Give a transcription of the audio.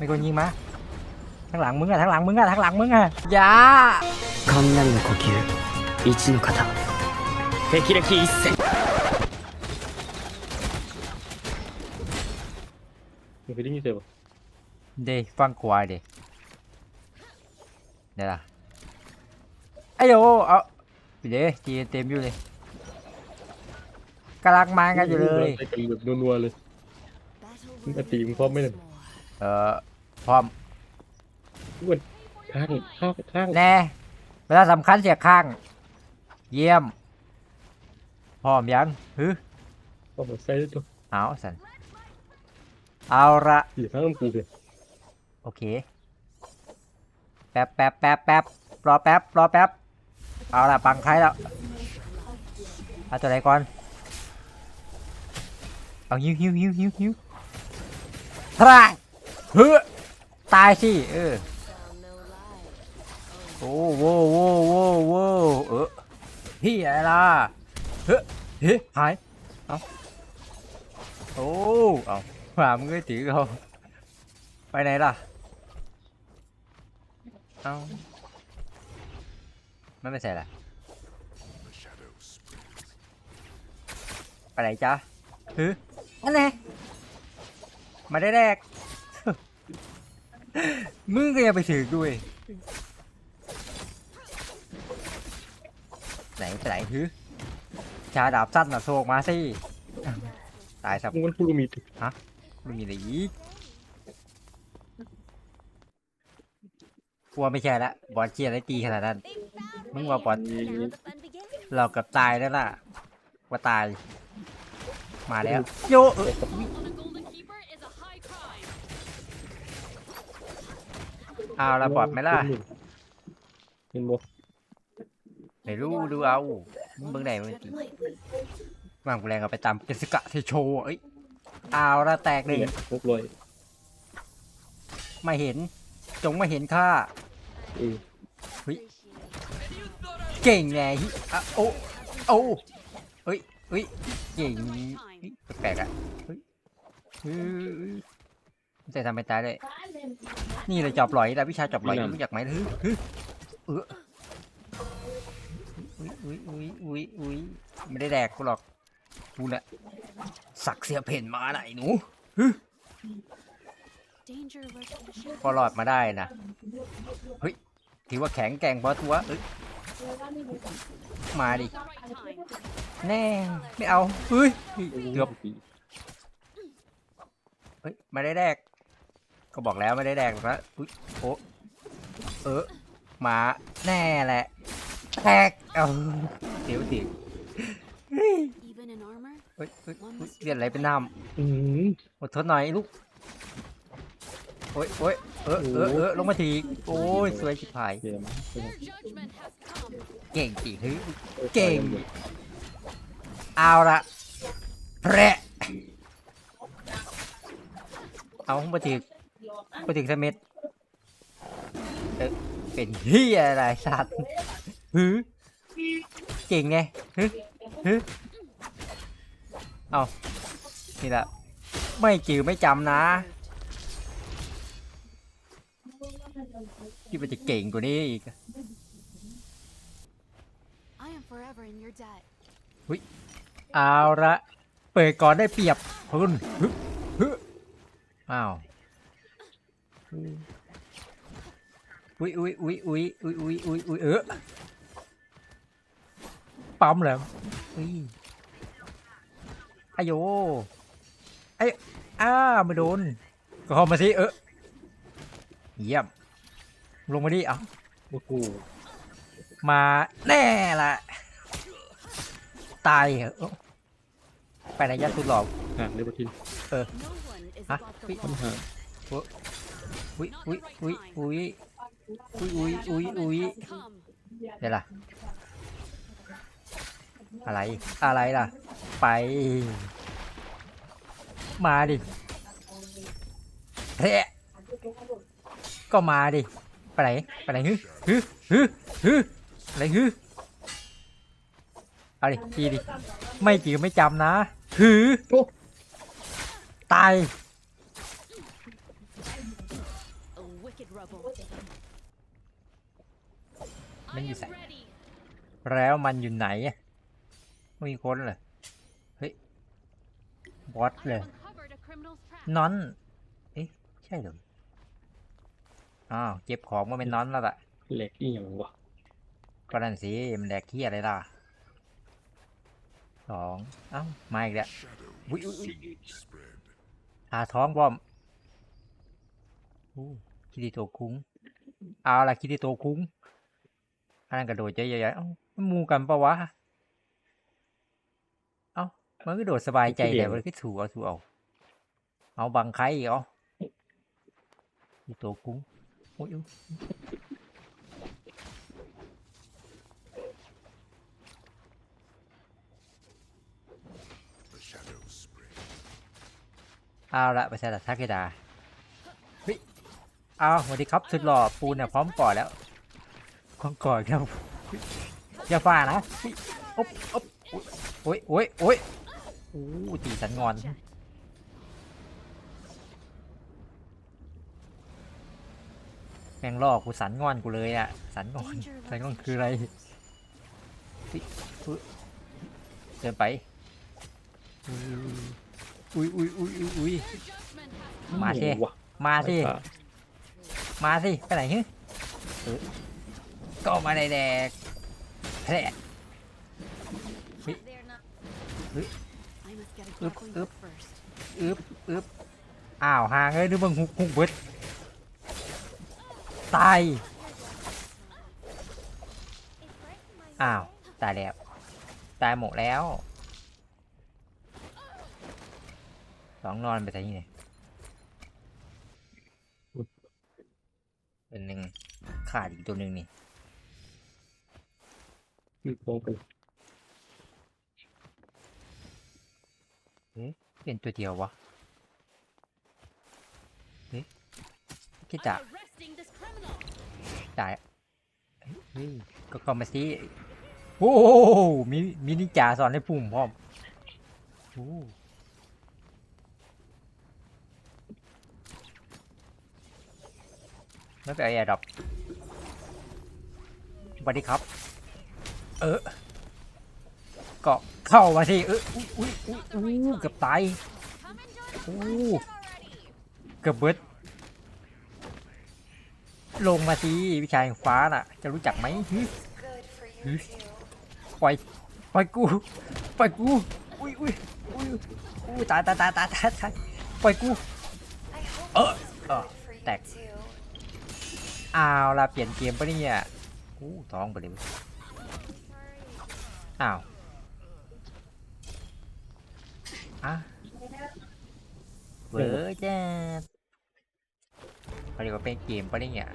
มีคนยิงมาทางหลังมึงอะทางหลังมึงอะทางหลังมึงอะอย่า 雷の呼吸一の型霹靂一閃 มึงเคยได้ยินเสียงปะ เดฟังควายเดเดี๋ยวล่ะไอ้โยเอาไปเดจีเต็มอยู่เลยกำลังมากันอยู่เลย ใส่กันแบบนัวๆเลย มึงจะตีมึงพร้อมไหมเนี่ย เออพร้อมอ้วนข้างข้างข้างแน่เวลาสำคัญเสียข้าง เยี่ยม พร้อมยังฮึเอามาใส่ได้ตัวเอาสันเอาละตีข้างกูเลยโอเค แป๊บแป๊บแป๊บแป๊บรอแป๊บรอแป๊บ เอาละปังใครแล้ว เอาตัวไหนก่อน เอาหิวหิวหิวหิวหิวทราย เฮ้อตายสิเออโอ้โวโว้โว้โว้เออพี่อะไรล่ะเฮ้อเฮ้หายเอาโอ้เอาหามึงก็ถือเขาไปไหนล่ะเอาไม่ไปใส่ละไปไหนจ๊ะฮึอันไหนมาได้แรก มึงก็ยังไปถือด้วย ไหนไปไหนฮึชาดาบสั้นน่ะโศกมาสิ ตายสับมึงมันพูดมีดไม่มีอะไรอีกกลัวไม่ใช่ละ บอลเชียร์อะไรตีขนาดนั้น มึงว่าบอลเราเกับตายแล้วล่ะ ว่าตาย มาแล้ว โยเออ เอาละบอดไหมล่ะเห็นบ่ไม่รู้ดูเอามึงเบิ่งไหนมันกี่วางกูแรงเอาไปตามเกสกะเทโชเอ้ยเอาละแตกหนี่นึ่งไงหกร้อยไม่เห็น จงไม่เห็นค่าเออเก่งไงฮิอะโอ้โอ้เฮ้ยเฮ้ยเก่งเฮ้ยแปลกๆอะเฮ้ย เฮ้ยจะทำไปตายเลยนี่เลยจอบหลอยแล้วิชาจอบหลอยรู้จักไหมเฮ้ยเฮ้ยเอออุ้ยอุ้ยอุ้ยอุ้ยไม่ได้แดกกูหรอกกูน่ะสักเสียเพ่นมาไหนหนูพอหลอดมาได้นะเฮ้ยถือว่าแข็งแกร่งพอตัวเอ้ยมาดิแน่ไม่เอาเฮ้ยเกือบเฮ้ยม่ได้แดก ก็บอกแล้วไม่ได้แดกหรอกนะอุ้ยโอ้เออมาแน่แหละแทกเอาเดี๋ยวสิเฮ้ยเฮ้ยเฮ้ยเฮ้ยเรียนอะไรเป็นน้อืมำอดทนหน่อยลูกโอ้ยโอ้ยเออเออเออลงมาทีโอ้ยสวยชิบหาย เกมเก่งจริงเฮ้ยเก่ง เอาละแพระเอามาถึ กมาถึกสม็ดเออเป็นเฮียอะไรสัตว์ฮึเก่งไงฮึฮึเอานี่แหละไม่จือไม่จำนะที่มันจะเก่งกว่านี้อีกหุยเอาละ เปิดก่อนได้เปรียบคุณฮึฮึอ้าว อุ้ยอุ้ยอุ้ยอุ้ยอุ้ยอุ้ยอุ้ยอุ้ยเออปั๊มแล้วอุ้ยอายโยไอ้อ้าไม่โดน ก็เข้ามาสิเออเยี่ยม ลงมาดิเอ้าโอ้โหมาแน่ละตายเหรอไปไหนยัดสุดหลอกห่างเลยปะทินฮะอุ๊ยมันห่าง อุ้ยอุ้ยอุ้ยอุ้ยอุ้ยอุ้ยอุ้ยอุ้ยเดี๋ยวล่ะ อะไร อะไรล่ะ ไป มาดิเฮ้ก็มาดิ ไปไหน ไปไหนฮึฮึฮึฮึอะไรฮึเอาดิจีดิ ไม่จีไม่จำนะฮึตาย rubble. มัน I อยู่ am ใส่ ready. แล้วมันอยู่ไหนอะไม่มีคนเลยเฮ้ยบอส I เลย have uncovered a criminal's trap. นอน เอ๊ะ ใช่เหรออ้าวเก็บของมาเป็นนอนแล้วล่ะเหล็กอีหยังวะก็นั่นสิ มันแดกขี้อะไรล่ะสองเอ้า มาอีกแล้ว อุ้ยอุ้ยอุ้ยทาท้องบอมอู้ คิริโตะคุ้งเอาละคิริโตะคุ้งอันนั้นกระโดดเยอะๆเอ้ามันหมูกันปะวะ เอ้ามันก็โดดสบายใจแต่มันก็ถูเอาถูเอาเอาบังใครอีกเอาคิริโตะคุ้งโอ้ยอุ๊ยเอาละไปใส่ทักเกดาเฮ้ย เอาสวัสดีครับสุดหล่อปูนเนี่ยพร้อมก่อแล้วพร้อมก่อครับเฮ้ยอย่าฝ่านะเฮ้ยอบอบโอ้ยโอ้ยโอ้ยโอ้ตีสันงอนแม่งล่อกูสันงอนกูเลยอะสันงอนสันงอนคืออะไรเฮ้ยอุ๊ยเดินไปอุ้ยอุ้ยอุ้ยอุ้ยอุ้ย Your judgment has มาสิอีหยังวะมาสิไฟฟ้ มาสิ ไปไหนฮึก็มาในแดกแพร่ They're not. Ui. I must get a Ướp, grappling ướp. hook first. อึบอึบอ้าวห่างเอ้ยดูมึงหุกหุกเบิดตาย อ้าว ตายแล้ว ตายหมดแล้ว สองนอนไปไหนเนี่ย เป็นหนึ่งขาดอีกตัวหนึ่งนี่คือโค้งไปเป็นตัวเดียววะเฮ้ยคิดจะ I'm arresting this criminal. จ่ายเฮ้ยก็ก็มาสิโอ้โหมีมีนิจาสอนให้พุ่มพร้อมโอ้ ไม่เป็นไรอะดอกสวัสดีครับ เออก็เข้ามาสิเอออุ้ยอุ้ยอุ้ยอุ้ยเกือบตาย Come and join the โอ้เกือบเบิดลงมาสิวิชาแห่งฟ้าน่ะ จะรู้จักไหมฮึฮึปล่อยปล่อยกูปล่อยกูอุ้ยอุ้ยอุ้ยอุ้ยตายตายตายตายตายตายปล่อยกูเออเออแตก อ้าวลาเปลี่ยนเกมปะเนี่ยอู้ท้องไปเลยอ้าวอะเวอร์จ้าเขาเรียกว่าเป็นเกมปะเนี่ย